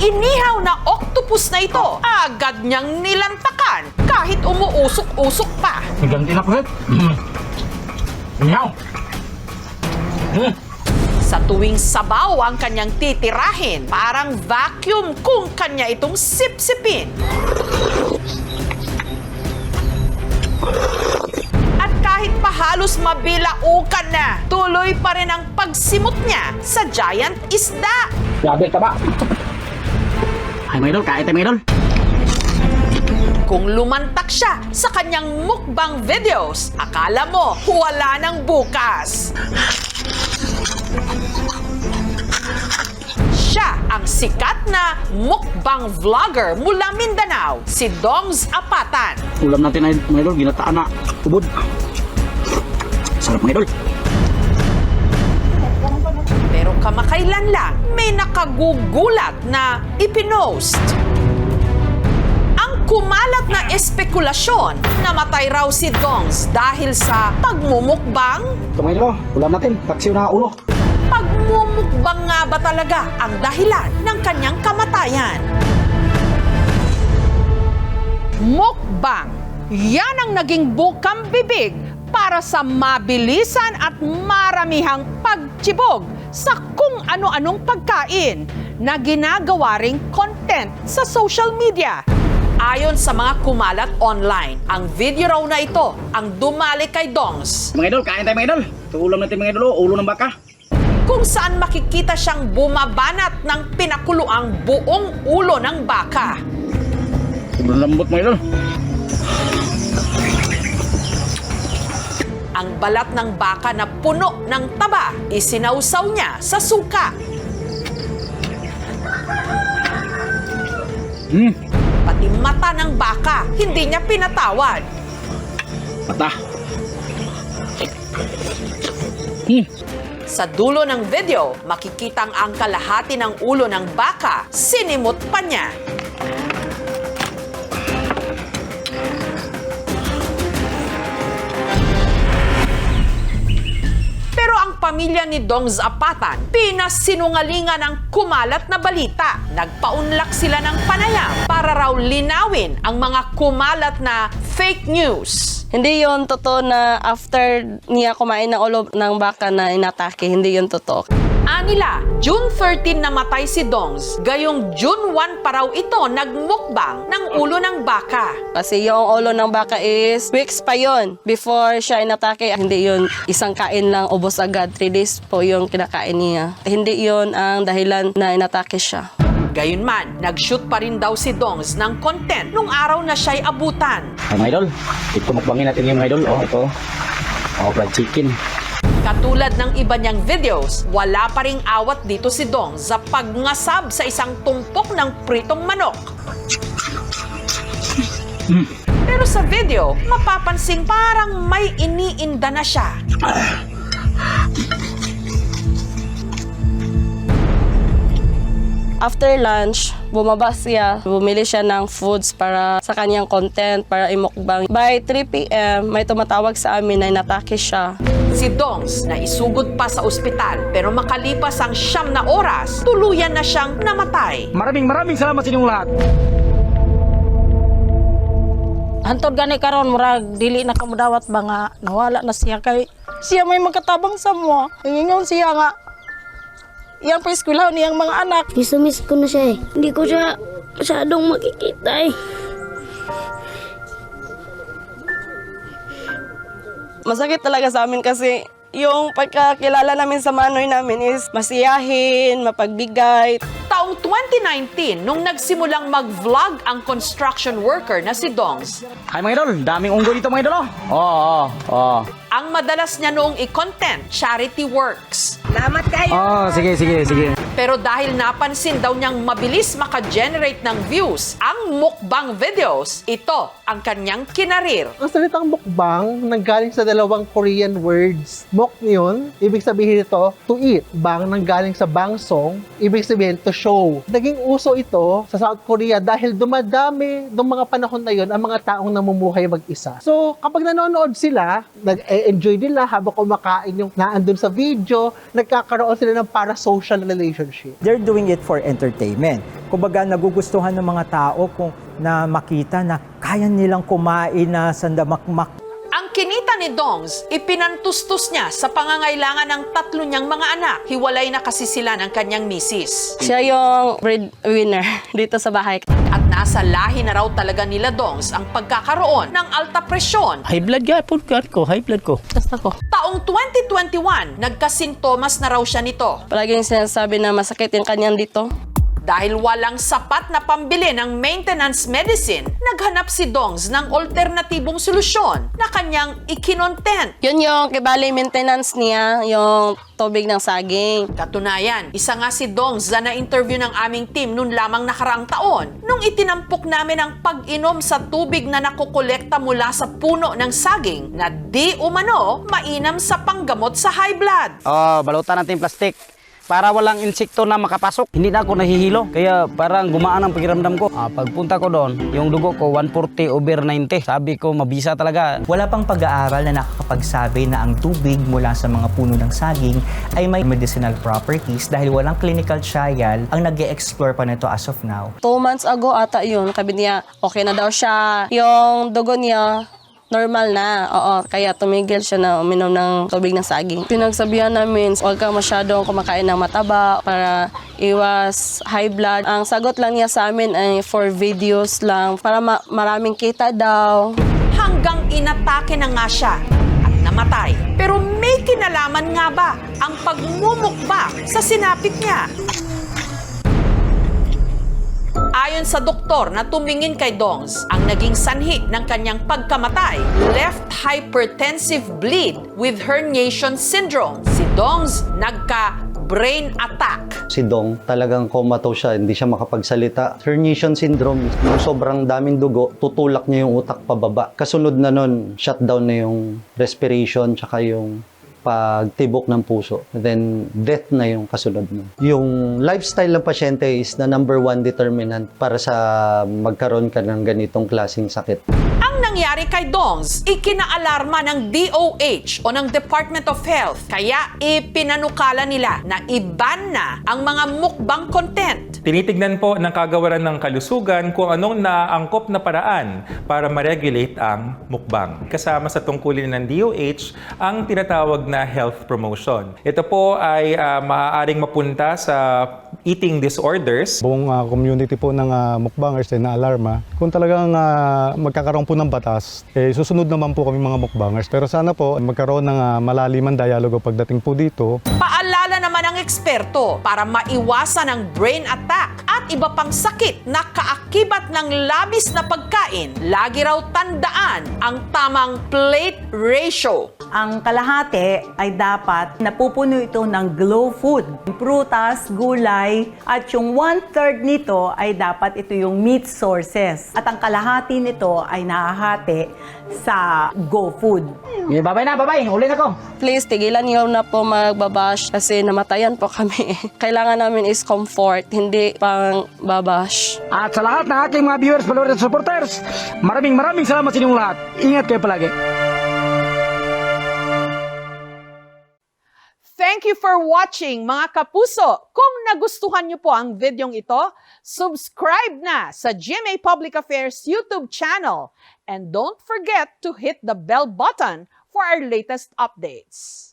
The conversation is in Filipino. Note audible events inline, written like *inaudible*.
inihaw na octopus na ito, agad niyang nilantakan kahit umuusok-usok pa. Ganti na po. Inyaw. Hmm. Sa tuwing sabaw ang kanyang titirahin, parang vacuum kung kanya itong sipsipin. At kahit pa halos mabilaukan na, tuloy pa rin ang pagsimot niya sa giant isda. Grabe ka ba? Ay, may idol. Kain tayo, may idol. Kung lumantak siya sa kanyang mukbang videos, akala mo wala nang bukas. Siya ang sikat na mukbang vlogger mula Mindanao, si Dongs Apatan. Ulam natin, ay, may idol. Ginataan na. Ubod. Sarap, may idol. Pero kamakailan lang, may nakagugulat na ipinost. Ang kumalat na espekulasyon, namatay raw si Dongs dahil sa pagmumukbang Ito, may idol. Ulam natin. Taksiw na ulo. Pagmumukbang nga ba talaga ang dahilan ng kanyang kamatayan? Mukbang. Yan ang naging bukang bibig para sa mabilisan at maramihang pagtsibog sa kung ano-anong pagkain na ginagawa ring content sa social media. Ayon sa mga kumalat online, ang video raw na ito ang dumali kay Dongs Mga idol, kain tayo, mga idol. Ito ulam natin, mga idol. oh. Ulo ng baka. kung saan makikita siyang bumabanat ng pinakuluang buong ulo ng baka. Sobrang lambot, mga idol. Ang balat ng baka na puno ng taba, isinausaw niya sa suka. Hmm. Pati mata ng baka, hindi niya pinatawad. Mata. Hmm. Sa dulo ng video, makikitang ang kalahati ng ulo ng baka, sinimot pa niya. Pamilya ni Dong Zapatan, pinasinungalingan ng kumalat na balita. Nagpaunlak sila ng panayam para raw linawin ang mga kumalat na fake news. Hindi yon totoo na after niya kumain ng ulo ng baka na inatake, hindi yon totoo. Anila, June 13 namatay si Dongs. Gayong June 1 pa raw ito nagmukbang ng ulo ng baka. Kasi yung ulo ng baka is weeks pa yon before siya inatake. Hindi yon isang kain lang ubos agad. 3 days po yung kinakain niya. Hindi yon ang dahilan na inatake siya. Gayunman, nag-shoot pa rin daw si Dongs ng content nung araw na siya'y abutan. Ay, mga idol. Ito mukbangin natin yung mga idol. Oh, ito. Oh, fried chicken. Katulad ng iba niyang videos, wala pa ring awat dito si Dong sa pagngasab sa isang tumpok ng pritong manok. Pero sa video, mapapansing parang may iniinda na siya. After lunch, bumaba siya. Bumili siya ng foods para sa kanyang content, para imukbang. By 3 p.m., may tumatawag sa amin na inatake siya. Si Dongs na isugod pa sa ospital pero makalipas ang siyam na oras, tuluyan na siyang namatay. Maraming maraming salamat sa inyong lahat. Hantod gani karon murag dili na kamudawat ba nga nawala na siya kay siya may magkatabang sa mo. Ingon siya nga iyang pa-eskwelahan niyang mga anak. Miss ko na siya eh. Hindi ko siya masyadong makikita eh. Masakit talaga sa amin kasi yung pagkakilala namin sa manoy namin is masiyahin, mapagbigay. Taong 2019, nung nagsimulang mag-vlog ang construction worker na si Dongs, Ay, mga idol. Daming unggoy dito, mga idol. Oh, oh, oh. Ang madalas niya noong i-content, charity works. Oh, sige, sige, sige. Pero dahil napansin daw niyang mabilis maka-generate ng views ang mukbang videos, ito ang kanyang kinarir. Ang salitang mukbang nanggaling sa dalawang Korean words. Mok yun, ibig sabihin ito, to eat. Bang nanggaling sa bangsong, ibig sabihin to show. Naging uso ito sa South Korea dahil dumadami nung mga panahon na yun ang mga taong namumuhay mag-isa. So, kapag nanonood sila, nag na-enjoy nila habang kumakain yung naandun sa video, nagkakaroon sila ng parasocial relationship. they're doing it for entertainment. Kumbaga, nagugustuhan ng mga tao kung na makita na kaya nilang kumain na sandamakmak ni Dongs, ipinantustos niya sa pangangailangan ng tatlo niyang mga anak. Hiwalay na kasi sila ng kanyang misis. Siya yung breadwinner *laughs* dito sa bahay. At nasa lahi na raw talaga nila Dongs ang pagkakaroon ng alta presyon. High blood ka po ko, high blood ko. Basta ko. Taong 2021, nagkasintomas na raw siya nito. Palaging sinasabi na masakit yung kanyang dito. Dahil walang sapat na pambili ng maintenance medicine, naghanap si Dongs ng alternatibong solusyon na kanyang ikinontent. Yun yung kibali maintenance niya, yung tubig ng saging. Katunayan, isa nga si Dongs na na-interview ng aming team noon lamang nakaraang taon nung itinampok namin ang pag-inom sa tubig na nakokolekta mula sa puno ng saging na di umano mainam sa panggamot sa high blood. Oh, balutan natin yung plastic para walang insekto na makapasok. Hindi na ako nahihilo, kaya parang gumaan ang pakiramdam ko. Ah, pagpunta ko doon, yung dugo ko 140 over 90. Sabi ko, mabisa talaga. Wala pang pag-aaral na nakakapagsabi na ang tubig mula sa mga puno ng saging ay may medicinal properties dahil walang clinical trial ang nag explore pa nito as of now. Two months ago ata yun, sabi niya, okay na daw siya. Yung dugo niya, normal na. Oo, kaya tumigil siya na uminom ng tubig ng saging. Pinagsabihan namin, huwag ka masyadong kumakain ng mataba para iwas high blood. Ang sagot lang niya sa amin ay for videos lang para ma- maraming kita daw. Hanggang inatake na nga siya at namatay. Pero may kinalaman nga ba ang pagmumukbang sa sinapit niya? Ayon sa doktor na tumingin kay Dongs, ang naging sanhi ng kanyang pagkamatay, left hypertensive bleed with herniation syndrome. Si Dongs nagka brain attack. Si Dong, talagang comatose siya, hindi siya makapagsalita. Herniation syndrome, yung sobrang daming dugo, tutulak niya yung utak pababa. Kasunod na nun, shutdown na yung respiration, tsaka yung pagtibok ng puso. Then, death na yung kasunod nun. Yung lifestyle ng pasyente is the number one determinant para sa magkaroon ka ng ganitong klaseng sakit. Ang nangyari kay Dongs, ikinaalarma ng DOH o ng Department of Health. Kaya ipinanukala nila na iban na ang mga mukbang content. Tinitignan po ng kagawaran ng kalusugan kung anong naangkop na paraan para ma-regulate ang mukbang. Kasama sa tungkulin ng DOH ang tinatawag na health promotion. Ito po ay ah, maaaring mapunta sa eating disorders, buong ah, community po ng ah, mukbangers ay na-alarma. Kung talagang ah, magkakaroon po ng batas, eh, susunod naman po kami mga mukbangers. Pero sana po magkaroon ng ah, malaliman dialogo pagdating po dito. Paalala naman ng eksperto para maiwasan ang brain attack at iba pang sakit na kaakibat ng labis na pagkain. Lagi raw tandaan ang tamang plate ratio. Ang kalahati ay dapat napupuno ito ng glow food. Prutas, gulay, at yung one-third nito ay dapat ito yung meat sources. At ang kalahati nito ay nahahati sa go food. Yeah, babay na, babay. Uli na ko. Please, tigilan niyo na po magbabash kasi namatayan po kami. *laughs* Kailangan namin is comfort, hindi pang babash. At sa lahat ng aking mga viewers, followers, at supporters, maraming maraming salamat sa inyong lahat. Ingat kayo palagi. Thank you for watching mga kapuso. Kung nagustuhan niyo po ang videong ito, subscribe na sa GMA Public Affairs YouTube channel. And don't forget to hit the bell button for our latest updates.